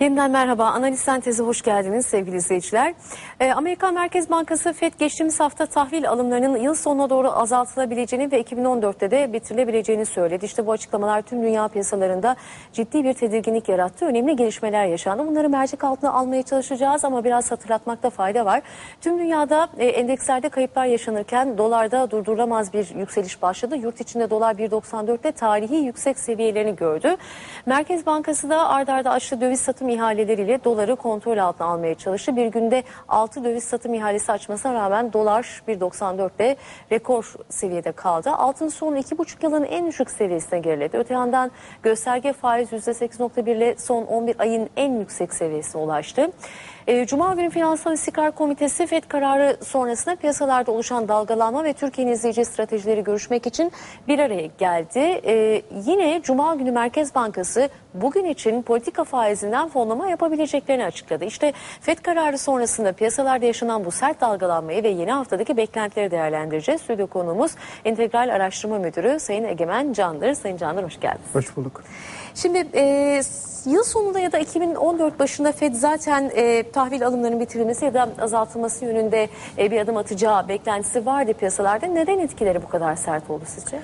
Yeniden merhaba. Analiz Sentezi hoş geldiniz sevgili izleyiciler. Ee, Amerikan Merkez Bankası FED geçtiğimiz hafta tahvil alımlarının yıl sonuna doğru azaltılabileceğini ve 2014'te de bitirilebileceğini söyledi. İşte bu açıklamalar tüm dünya piyasalarında ciddi bir tedirginlik yarattı. Önemli gelişmeler yaşandı. Bunları mercek altına almaya çalışacağız ama biraz hatırlatmakta fayda var. Tüm dünyada e, endekslerde kayıplar yaşanırken dolarda durdurulamaz bir yükseliş başladı. Yurt içinde dolar 1.94'te tarihi yüksek seviyelerini gördü. Merkez Bankası da ard arda açtığı döviz satım ihaleleriyle doları kontrol altına almaya çalıştı. Bir günde 6 döviz satım ihalesi açmasına rağmen dolar 1.94'te rekor seviyede kaldı. Altın son 2,5 yılın en düşük seviyesine geriledi. Öte yandan gösterge faiz %8.1 ile son 11 ayın en yüksek seviyesine ulaştı. E, Cuma günü Finansal İstikrar Komitesi FED kararı sonrasında piyasalarda oluşan dalgalanma ve Türkiye'nin izleyici stratejileri görüşmek için bir araya geldi. E, yine Cuma günü Merkez Bankası bugün için politika faizinden fonlama yapabileceklerini açıkladı. İşte FED kararı sonrasında piyasalarda yaşanan bu sert dalgalanmayı ve yeni haftadaki beklentileri değerlendireceğiz. Stüdyo konuğumuz İntegral Araştırma Müdürü Sayın Egemen Candır. Sayın Candır hoş geldiniz. Hoş bulduk. Şimdi e, yıl sonunda ya da 2014 başında FED zaten e, tahvil alımlarının bitirilmesi ya da azaltılması yönünde e, bir adım atacağı beklentisi vardı piyasalarda. Neden etkileri bu kadar sert oldu sizce?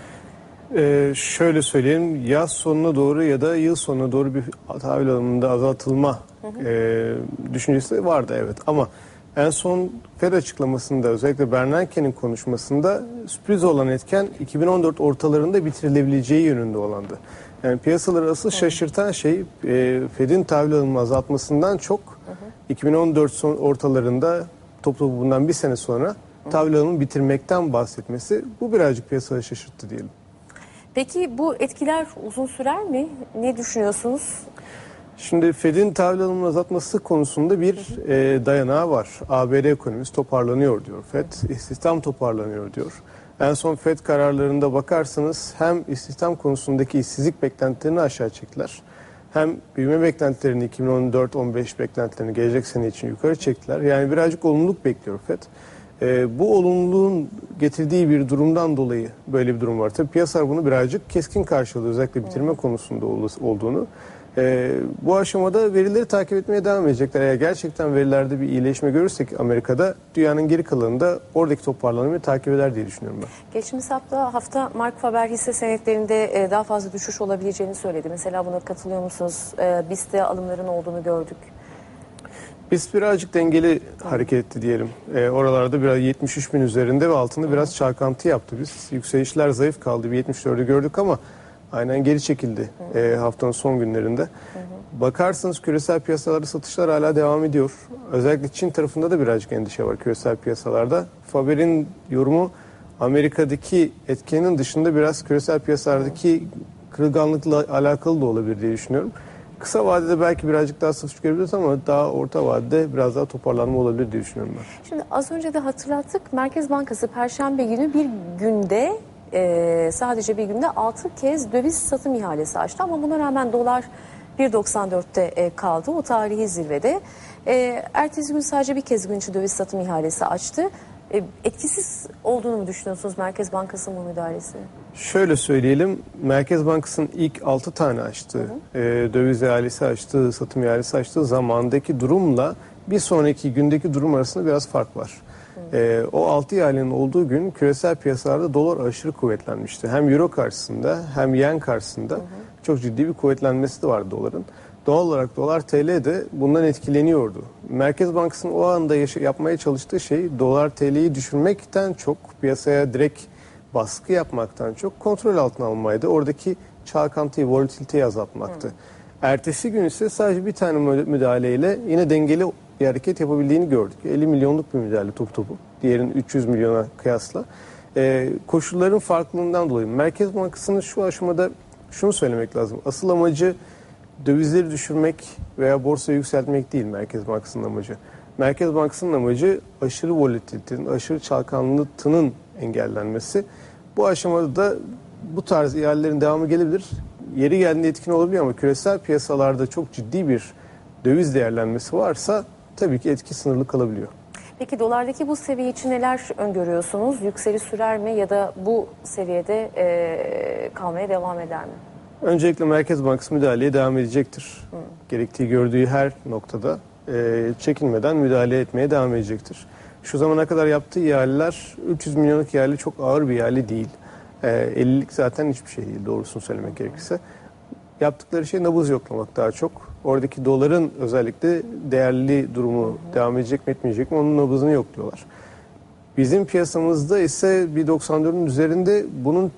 Ee, şöyle söyleyeyim, yaz sonuna doğru ya da yıl sonuna doğru bir tahvil alımında azaltılma e, düşüncesi vardı evet. Ama en son FED açıklamasında özellikle Bernanke'nin konuşmasında sürpriz olan etken 2014 ortalarında bitirilebileceği yönünde olandı. Yani piyasaları asıl şaşırtan şey e, Fed'in tahvil alımı azaltmasından çok 2014 son ortalarında top topu bundan bir sene sonra alımı bitirmekten bahsetmesi bu birazcık piyasaları şaşırttı diyelim. Peki bu etkiler uzun sürer mi? Ne düşünüyorsunuz? Şimdi Fed'in tahvil alımını azaltması konusunda bir e, dayanağı var. ABD ekonomisi toparlanıyor diyor Fed, istihdam toparlanıyor diyor. En son Fed kararlarında bakarsanız hem istihdam konusundaki işsizlik beklentilerini aşağı çektiler. Hem büyüme beklentilerini 2014-15 beklentilerini gelecek sene için yukarı çektiler. Yani birazcık olumluluk bekliyor Fed. E, bu olumluluğun getirdiği bir durumdan dolayı böyle bir durum var. Tabii piyasalar bunu birazcık keskin karşılıyor özellikle bitirme konusunda olduğunu. Ee, bu aşamada verileri takip etmeye devam edecekler. Eğer gerçekten verilerde bir iyileşme görürsek Amerika'da dünyanın geri kalanında oradaki toparlanmayı takip eder diye düşünüyorum ben. Geçtiğimiz hafta hafta Mark Faber hisse senetlerinde e, daha fazla düşüş olabileceğini söyledi. Mesela buna katılıyor musunuz? E, BIST'te alımların olduğunu gördük. Biz birazcık dengeli hareket etti diyelim. Ee, oralarda biraz 73 bin üzerinde ve altında biraz çalkantı yaptı biz. Yükselişler zayıf kaldı. Bir 74'ü gördük ama aynen geri çekildi e, haftanın son günlerinde. Bakarsanız küresel piyasalarda satışlar hala devam ediyor. Özellikle Çin tarafında da birazcık endişe var küresel piyasalarda. Faber'in yorumu Amerika'daki etkenin dışında biraz küresel piyasalardaki kırılganlıkla alakalı da olabilir diye düşünüyorum. Kısa vadede belki birazcık daha satış görebiliriz ama daha orta vadede biraz daha toparlanma olabilir diye düşünüyorum ben. Şimdi az önce de hatırlattık. Merkez Bankası Perşembe günü bir günde e, sadece bir günde 6 kez döviz satım ihalesi açtı. Ama buna rağmen dolar 1.94'te e, kaldı. O tarihi zirvede. E, ertesi gün sadece bir kez gün içi döviz satım ihalesi açtı. E, etkisiz olduğunu mu düşünüyorsunuz Merkez Bankası'nın bu müdahalesi? Şöyle söyleyelim, Merkez Bankası'nın ilk 6 tane açtığı, e, döviz ihalesi açtığı, satım ihalesi açtığı zamandaki durumla bir sonraki gündeki durum arasında biraz fark var. E, o 6 ihalenin olduğu gün küresel piyasalarda dolar aşırı kuvvetlenmişti. Hem euro karşısında hem yen karşısında çok ciddi bir kuvvetlenmesi de vardı doların. Doğal olarak dolar TL de bundan etkileniyordu. Merkez Bankası'nın o anda yapmaya çalıştığı şey dolar TL'yi düşürmekten çok piyasaya direkt baskı yapmaktan çok kontrol altına almaydı. Oradaki çalkantıyı, volatiliteyi azaltmaktı. Ertesi gün ise sadece bir tane mü- müdahaleyle yine dengeli bir hareket yapabildiğini gördük. 50 milyonluk bir müdahale top topu. Diğerinin 300 milyona kıyasla. Ee, koşulların farklılığından dolayı Merkez Bankası'nın şu aşamada şunu söylemek lazım. Asıl amacı dövizleri düşürmek veya borsayı yükseltmek değil Merkez Bankası'nın amacı. Merkez Bankası'nın amacı aşırı volatilitenin, aşırı çalkanlılığının engellenmesi. Bu aşamada da bu tarz ihalelerin devamı gelebilir. Yeri geldiğinde etkin olabilir ama küresel piyasalarda çok ciddi bir döviz değerlenmesi varsa tabii ki etki sınırlı kalabiliyor. Peki dolardaki bu seviye için neler öngörüyorsunuz? Yükseli sürer mi ya da bu seviyede e, kalmaya devam eder mi? Öncelikle Merkez Bankası müdahaleye devam edecektir. Gerektiği gördüğü her noktada e, çekinmeden müdahale etmeye devam edecektir. Şu zamana kadar yaptığı ihaleler 300 milyonluk ihale çok ağır bir ihale değil. E, 50'lik zaten hiçbir şey değil doğrusunu söylemek gerekirse. Yaptıkları şey nabız yoklamak daha çok. Oradaki doların özellikle değerli durumu devam edecek mi etmeyecek mi onun nabızını yokluyorlar. Bizim piyasamızda ise bir 94'ün üzerinde bunun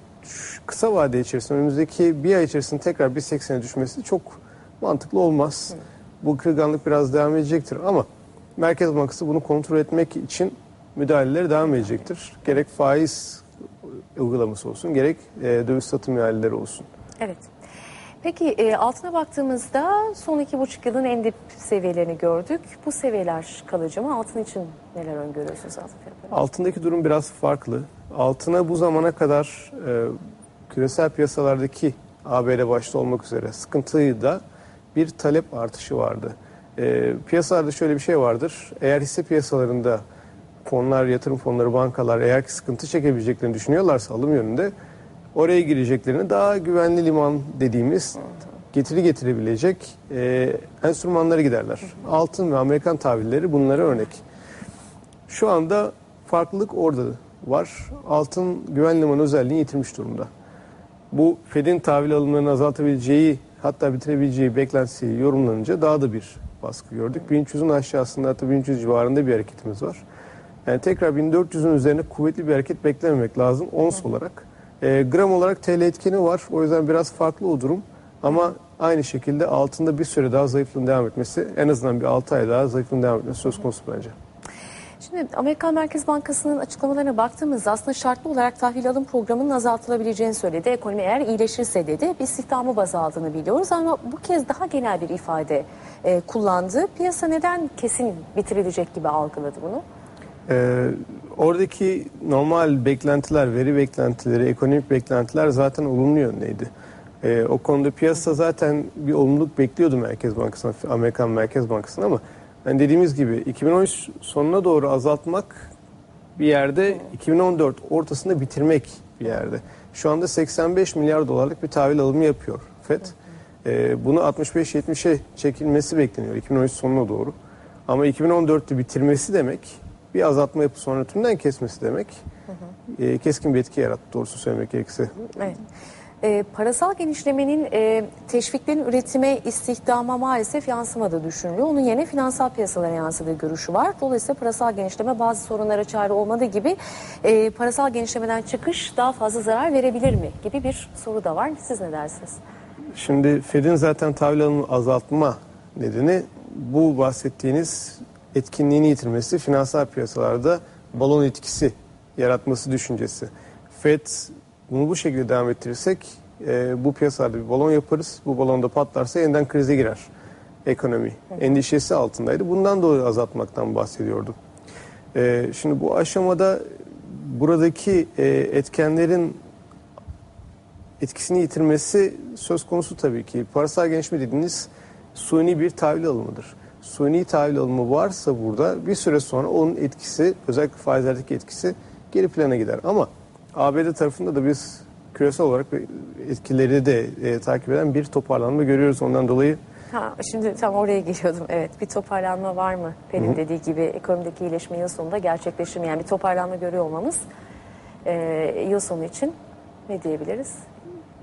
kısa vade içerisinde önümüzdeki bir ay içerisinde tekrar bir 80'e düşmesi çok mantıklı olmaz. Bu kırılganlık biraz devam edecektir ama Merkez Bankası bunu kontrol etmek için müdahaleleri devam edecektir. Gerek faiz uygulaması olsun gerek e, döviz satım ihaleleri olsun. Evet. Peki e, altına baktığımızda son iki buçuk yılın en dip seviyelerini gördük. Bu seviyeler kalıcı mı? Altın için neler öngörüyorsunuz altın fiyatları? Altındaki durum biraz farklı. Altına bu zamana kadar e, küresel piyasalardaki ABD başta olmak üzere sıkıntıyı da bir talep artışı vardı. E, piyasalarda şöyle bir şey vardır. Eğer hisse piyasalarında fonlar, yatırım fonları, bankalar eğer ki sıkıntı çekebileceklerini düşünüyorlarsa alım yönünde oraya gireceklerini daha güvenli liman dediğimiz getiri getirebilecek e, enstrümanlara giderler. Altın ve Amerikan tahvilleri bunlara örnek. Şu anda farklılık orada var. Altın güven limanı özelliğini yitirmiş durumda. Bu Fed'in tahvil alımlarını azaltabileceği hatta bitirebileceği beklentisi yorumlanınca daha da bir baskı gördük. 1300'ün aşağısında hatta 1300 civarında bir hareketimiz var. Yani tekrar 1400'ün üzerine kuvvetli bir hareket beklememek lazım ons olarak. E, gram olarak TL etkeni var. O yüzden biraz farklı o durum. Ama aynı şekilde altında bir süre daha zayıflığın devam etmesi en azından bir 6 ay daha zayıflığın devam etmesi söz konusu bence. Şimdi Amerikan Merkez Bankası'nın açıklamalarına baktığımızda aslında şartlı olarak tahvil alım programının azaltılabileceğini söyledi. Ekonomi eğer iyileşirse dedi. Biz istihdamı baz aldığını biliyoruz ama bu kez daha genel bir ifade e, kullandı. Piyasa neden kesin bitirilecek gibi algıladı bunu? Ee, oradaki normal beklentiler, veri beklentileri, ekonomik beklentiler zaten olumlu yöndeydi. Ee, o konuda piyasa zaten bir olumluluk bekliyordu Merkez Bankası'na, Amerikan Merkez Bankası'na ama yani dediğimiz gibi 2013 sonuna doğru azaltmak bir yerde 2014 ortasında bitirmek bir yerde. Şu anda 85 milyar dolarlık bir tahvil alımı yapıyor FED. Ee, bunu 65-70'e çekilmesi bekleniyor 2013 sonuna doğru. Ama 2014'te bitirmesi demek bir azaltma yapıp sonra tümden kesmesi demek e, keskin bir etki yarattı doğrusu söylemek gerekirse. Evet. E, parasal genişlemenin e, teşviklerin üretime, istihdama maalesef yansımadığı düşünülüyor. Onun yerine finansal piyasalara yansıdığı görüşü var. Dolayısıyla parasal genişleme bazı sorunlara çare olmadığı gibi e, parasal genişlemeden çıkış daha fazla zarar verebilir mi gibi bir soru da var. Siz ne dersiniz? Şimdi Fed'in zaten tahvil azaltma nedeni bu bahsettiğiniz etkinliğini yitirmesi, finansal piyasalarda balon etkisi yaratması düşüncesi. Fed bunu bu şekilde devam ettirirsek e, bu piyasalarda bir balon yaparız. Bu balonda patlarsa yeniden krize girer ekonomi. Endişesi altındaydı. Bundan dolayı azaltmaktan bahsediyordu. E, şimdi bu aşamada buradaki e, etkenlerin etkisini yitirmesi söz konusu tabii ki. Parasal genişleme dediğiniz suni bir tahvil alımıdır. Suni tahvil alımı varsa burada bir süre sonra onun etkisi özellikle faizlerdeki etkisi geri plana gider. Ama ABD tarafında da biz küresel olarak etkileri de e, takip eden bir toparlanma görüyoruz. Ondan dolayı Ha, şimdi tam oraya geliyordum. Evet bir toparlanma var mı? Pelin dediği gibi ekonomideki iyileşme yıl sonunda gerçekleşir mi? Yani bir toparlanma görüyor olmamız e, yıl sonu için ne diyebiliriz?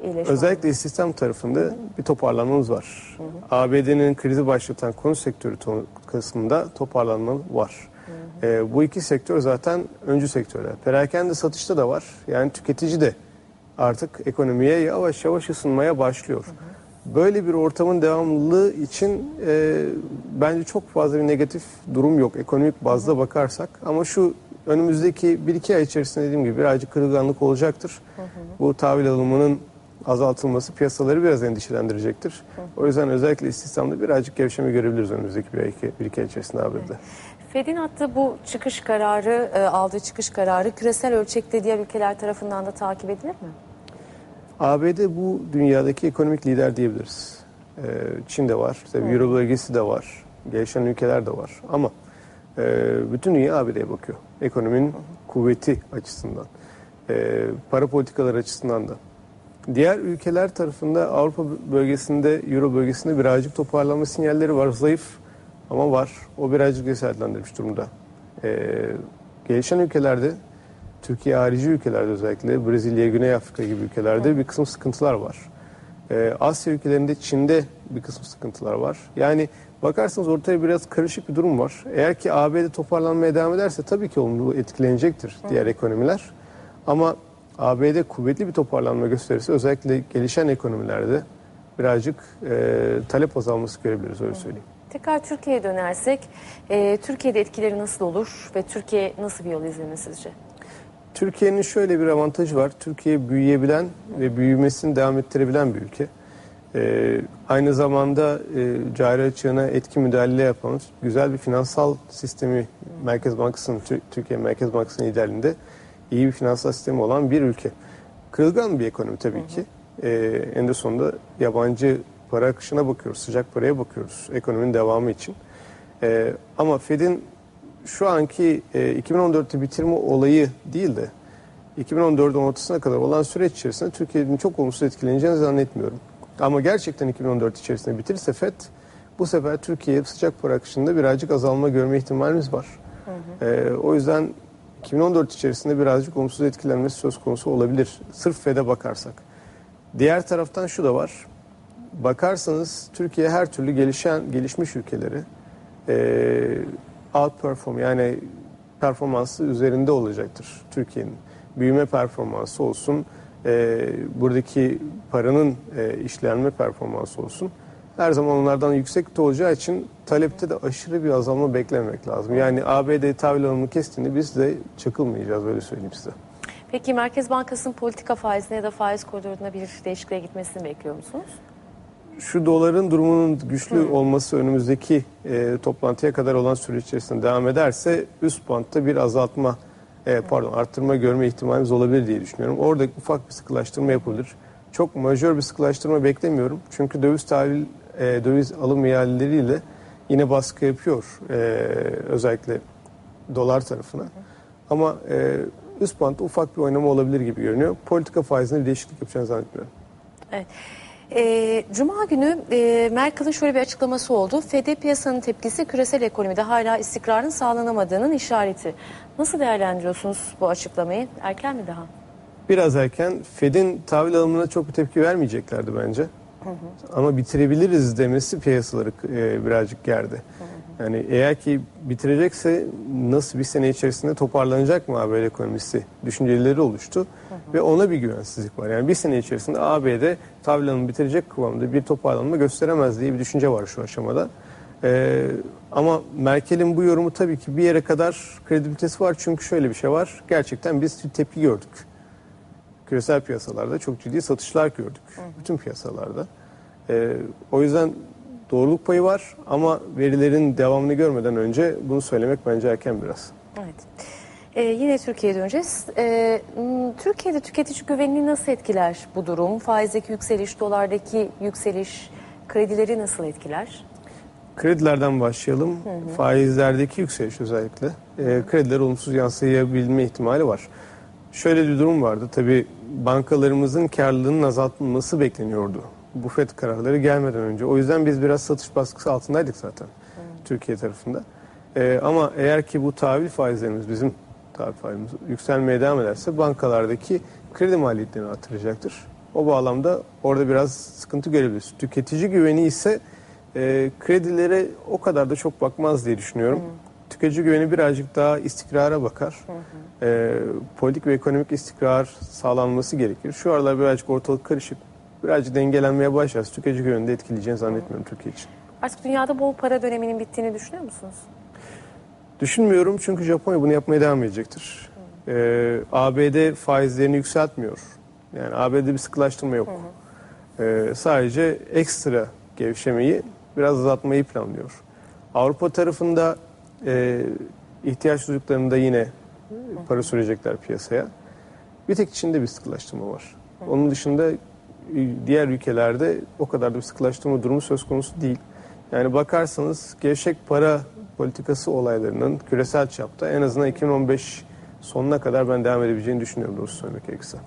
İyileşme özellikle istihdam tarafında bir toparlanmamız var. ABD'nin krizi başlatan konu sektörü kısmında toparlanma var. E, bu iki sektör zaten öncü sektörler. Perakende satışta da var. Yani tüketici de artık ekonomiye yavaş yavaş ısınmaya başlıyor. Böyle bir ortamın devamlılığı için e, bence çok fazla bir negatif durum yok ekonomik bazda bakarsak. Ama şu önümüzdeki 1-2 ay içerisinde dediğim gibi birazcık kırılganlık olacaktır. Bu tahvil alımının azaltılması piyasaları biraz endişelendirecektir. O yüzden özellikle istihdamda birazcık gevşeme görebiliriz önümüzdeki bir, iki, bir iki ay içerisinde ABD'de. Fed'in attığı bu çıkış kararı, e, aldığı çıkış kararı küresel ölçekte diğer ülkeler tarafından da takip edilir mi? ABD bu dünyadaki ekonomik lider diyebiliriz. Ee, Çin de var, tabii Euro bölgesi de var, gelişen ülkeler de var. Ama e, bütün dünya ABD'ye bakıyor. Ekonominin kuvveti açısından, e, para politikaları açısından da. Diğer ülkeler tarafında Avrupa bölgesinde, Euro bölgesinde birazcık toparlanma sinyalleri var. Zayıf ama var. O birazcık cesaretlendirmiş durumda. Ee, gelişen ülkelerde, Türkiye harici ülkelerde özellikle Brezilya, Güney Afrika gibi ülkelerde bir kısım sıkıntılar var. Ee, Asya ülkelerinde, Çin'de bir kısım sıkıntılar var. Yani bakarsanız ortaya biraz karışık bir durum var. Eğer ki ABD toparlanmaya devam ederse tabii ki olumlu etkilenecektir diğer ekonomiler. Ama ABD kuvvetli bir toparlanma gösterirse özellikle gelişen ekonomilerde birazcık e, talep azalması görebiliriz öyle söyleyeyim. Tekrar Türkiye'ye dönersek, e, Türkiye'de etkileri nasıl olur ve Türkiye nasıl bir yol izlenir sizce? Türkiye'nin şöyle bir avantajı var. Türkiye büyüyebilen ve büyümesini devam ettirebilen bir ülke. Ee, aynı zamanda e, cari açığına etki müdahale yapan güzel bir finansal sistemi Merkez Bankası'nın, Tür- Türkiye Merkez Bankası'nın liderliğinde iyi bir finansal sistemi olan bir ülke. Kırılgan bir ekonomi tabii ki. Ee, en de sonunda yabancı para akışına bakıyoruz, sıcak paraya bakıyoruz ekonominin devamı için. Ee, ama Fed'in şu anki e, 2014'te bitirme olayı değil de 2014'ün ortasına kadar olan süreç içerisinde Türkiye'nin çok olumsuz etkileneceğini zannetmiyorum. Ama gerçekten 2014 içerisinde bitirirse FED bu sefer Türkiye'ye sıcak para akışında birazcık azalma görme ihtimalimiz var. Ee, o yüzden 2014 içerisinde birazcık olumsuz etkilenmesi söz konusu olabilir. Sırf FED'e bakarsak. Diğer taraftan şu da var. Bakarsanız Türkiye her türlü gelişen gelişmiş ülkeleri e, outperform yani performansı üzerinde olacaktır Türkiye'nin. Büyüme performansı olsun, e, buradaki paranın e, işlenme performansı olsun. Her zaman onlardan yüksekte olacağı için talepte de aşırı bir azalma beklememek lazım. Yani ABD tahvil alımını kestiğinde biz de çakılmayacağız böyle söyleyeyim size. Peki Merkez Bankası'nın politika faizine ya da faiz koridoruna bir değişikliğe gitmesini bekliyor musunuz? Şu doların durumunun güçlü olması önümüzdeki e, toplantıya kadar olan süreç içerisinde devam ederse üst bantta bir azaltma, e, pardon arttırma görme ihtimalimiz olabilir diye düşünüyorum. Orada ufak bir sıkılaştırma yapılır. Çok majör bir sıkılaştırma beklemiyorum. Çünkü döviz tahvil, e, döviz alım ihaleleriyle yine baskı yapıyor e, özellikle dolar tarafına. Ama e, üst bantta ufak bir oynama olabilir gibi görünüyor. Politika faizinde bir değişiklik yapacağını zannetmiyorum. Evet. Ee, Cuma günü e, Merkel'in şöyle bir açıklaması oldu. FED piyasanın tepkisi küresel ekonomide hala istikrarın sağlanamadığının işareti. Nasıl değerlendiriyorsunuz bu açıklamayı? Erken mi daha? Biraz erken Fed'in tahvil alımına çok bir tepki vermeyeceklerdi bence. Ama bitirebiliriz demesi piyasaları e, birazcık gerdi. Yani eğer ki bitirecekse nasıl bir sene içerisinde toparlanacak mı ABD ekonomisi düşünceleri oluştu. Ve ona bir güvensizlik var. Yani bir sene içerisinde ABD tahvil alımı bitirecek kıvamda bir toparlanma gösteremez diye bir düşünce var şu aşamada. Ee, ama Merkel'in bu yorumu tabii ki bir yere kadar kredibilitesi var. Çünkü şöyle bir şey var. Gerçekten biz tepki gördük küresel piyasalarda çok ciddi satışlar gördük. Bütün piyasalarda. Ee, o yüzden doğruluk payı var ama verilerin devamını görmeden önce bunu söylemek bence erken biraz. Evet. Ee, yine Türkiye'ye döneceğiz. Ee, Türkiye'de tüketici güvenini nasıl etkiler bu durum? Faizdeki yükseliş, dolardaki yükseliş, kredileri nasıl etkiler? Kredilerden başlayalım. Faizlerdeki yükseliş özellikle. E, krediler olumsuz yansıyabilme ihtimali var. Şöyle bir durum vardı. Tabii bankalarımızın karlılığının azaltılması bekleniyordu. Bu FED kararları gelmeden önce. O yüzden biz biraz satış baskısı altındaydık zaten Türkiye tarafında. E, ama eğer ki bu tahvil faizlerimiz bizim tahvil faizimiz yükselmeye devam ederse bankalardaki kredi maliyetlerini artıracaktır. O bağlamda orada biraz sıkıntı görebiliriz. Tüketici güveni ise e, kredilere o kadar da çok bakmaz diye düşünüyorum. Tüketici güveni birazcık daha istikrara bakar. E, politik ve ekonomik istikrar sağlanması gerekir. Şu aralar birazcık ortalık karışık. Birazcık dengelenmeye başlarsa tüketici güvenini de etkileyeceğini zannetmiyorum Türkiye için. Artık dünyada bol para döneminin bittiğini düşünüyor musunuz? Düşünmüyorum çünkü Japonya bunu yapmaya devam edecektir. Ee, ABD faizlerini yükseltmiyor. Yani ABD'de bir sıkılaştırma yok. Ee, sadece ekstra gevşemeyi biraz azaltmayı planlıyor. Avrupa tarafında e, ihtiyaç duyduklarında yine para sürecekler piyasaya. Bir tek Çin'de bir sıkılaştırma var. Onun dışında e, diğer ülkelerde o kadar da bir sıkılaştırma durumu söz konusu değil. Yani bakarsanız gevşek para politikası olaylarının küresel çapta en azından 2015 sonuna kadar ben devam edebileceğini düşünüyorum doğrusu söylemek gerekirse.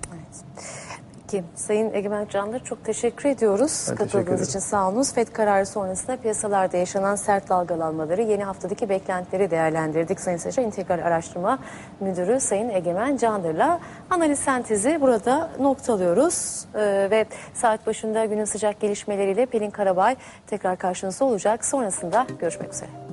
Peki Sayın Egemen Candır çok teşekkür ediyoruz. Ben teşekkür Katıldığınız ederim. için sağ olunuz. FED kararı sonrasında piyasalarda yaşanan sert dalgalanmaları, yeni haftadaki beklentileri değerlendirdik. Sayın Seçer İntegral Araştırma Müdürü Sayın Egemen Candır'la analiz sentezi burada noktalıyoruz. Ee, ve saat başında günün sıcak gelişmeleriyle Pelin Karabay tekrar karşınızda olacak. Sonrasında görüşmek üzere.